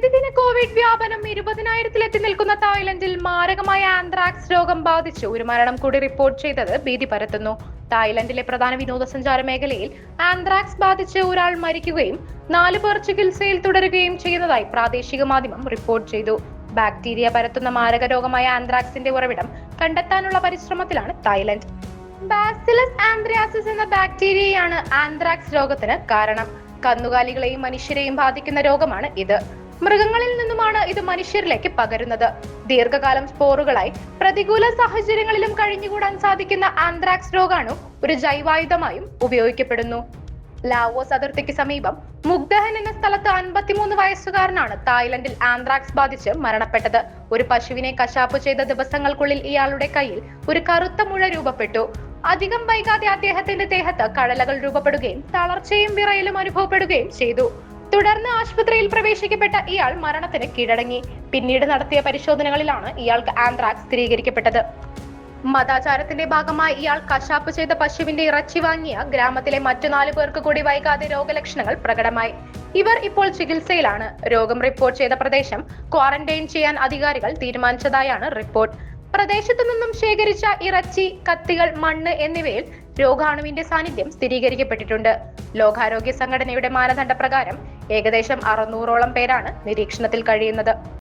പ്രതിദിന കോവിഡ് വ്യാപനം ഇരുപതിനായിരത്തിലെത്തി നിൽക്കുന്ന തായ്ലൻഡിൽ മാരകമായ ആന്ത്രാക്സ് രോഗം ബാധിച്ച്. ഒരു മരണം കൂടി റിപ്പോർട്ട് ചെയ്തത് ഭീതി പരത്തുന്നു. തായ്ലൻഡിലെ പ്രധാന വിനോദസഞ്ചാര മേഖലയിൽ ആന്ത്രാക്സ് ബാധിച്ച് ഒരാൾ മരിക്കുകയും നാല് പേർ ചികിത്സയിൽ തുടരുകയും ചെയ്യുന്നതായി പ്രാദേശിക മാധ്യമം റിപ്പോർട്ട് ചെയ്തു. ബാക്ടീരിയ പരത്തുന്ന മാരക രോഗമായ ആന്ത്രാക്സിന്റെ ഉറവിടം കണ്ടെത്താനുള്ള പരിശ്രമത്തിലാണ് തായ്ലൻഡ്. ബാസിലസ് ആന്ത്രിയാസിസ് എന്ന ബാക്ടീരിയയാണ് ആന്ത്രാക്സ് രോഗത്തിന് കാരണം. കന്നുകാലികളെയും മനുഷ്യരെയും ബാധിക്കുന്ന രോഗമാണ് ഇത്. മൃഗങ്ങളിൽ നിന്നുമാണ് ഇത് മനുഷ്യരിലേക്ക് പകരുന്നത്. ദീർഘകാലം സ്പോറുകളായി പ്രതികൂല സാഹചര്യങ്ങളിലും കഴിഞ്ഞുകൂടാൻ സാധിക്കുന്ന ആന്ത്രാക്സ് രോഗാണു ഒരു ജൈവായുധമായും ഉപയോഗിക്കപ്പെടുന്നു. ലാവോസ് അതിർത്തിക്ക് സമീപം മുഗ്ദഹൻ എന്ന സ്ഥലത്ത് അൻപത്തിമൂന്ന് വയസ്സുകാരനാണ് തായ്ലൻഡിൽ ആന്ത്രാക്സ് ബാധിച്ച് മരണപ്പെട്ടത്. ഒരു പശുവിനെ കശാപ്പ് ചെയ്ത ദിവസങ്ങൾക്കുള്ളിൽ ഇയാളുടെ കയ്യിൽ ഒരു കറുത്ത മുഴ രൂപപ്പെട്ടു. അധികം വൈകാതെ അദ്ദേഹത്തിന്റെ ദേഹത്ത് കഴലകൾ രൂപപ്പെടുകയും തളർച്ചയും വിറയലും അനുഭവപ്പെടുകയും ചെയ്തു. തുടർന്ന് ആശുപത്രിയിൽ പ്രവേശിക്കപ്പെട്ട ഇയാൾ മരണത്തിന് കീഴടങ്ങി. പിന്നീട് നടത്തിയ പരിശോധനകളിലാണ് ഇയാൾക്ക് ആന്ത്രാക്സ് സ്ഥിരീകരിക്കപ്പെട്ടത്. മതാചാരത്തിന്റെ ഭാഗമായി ഇയാൾ കശാപ്പ് ചെയ്ത പശുവിന്റെ ഇറച്ചി വാങ്ങിയ ഗ്രാമത്തിലെ മറ്റു നാലു പേർക്ക് കൂടി വൈകാതെ രോഗലക്ഷണങ്ങൾ പ്രകടമായി. ഇവർ ഇപ്പോൾ ചികിത്സയിലാണ്. രോഗം റിപ്പോർട്ട് ചെയ്ത പ്രദേശം ക്വാറന്റൈൻ ചെയ്യാൻ അധികാരികൾ തീരുമാനിച്ചതായാണ് റിപ്പോർട്ട്. പ്രദേശത്തു നിന്നും ശേഖരിച്ച ഇറച്ചി കത്തികൾ മണ്ണ് എന്നിവയിൽ രോഗാണുവിന്റെ സാന്നിധ്യം സ്ഥിരീകരിക്കപ്പെട്ടിട്ടുണ്ട്. ലോകാരോഗ്യ സംഘടനയുടെ മാനദണ്ഡ പ്രകാരം ഏകദേശം അറുന്നൂറോളം പേരാണ് നിരീക്ഷണത്തിൽ കഴിയുന്നത്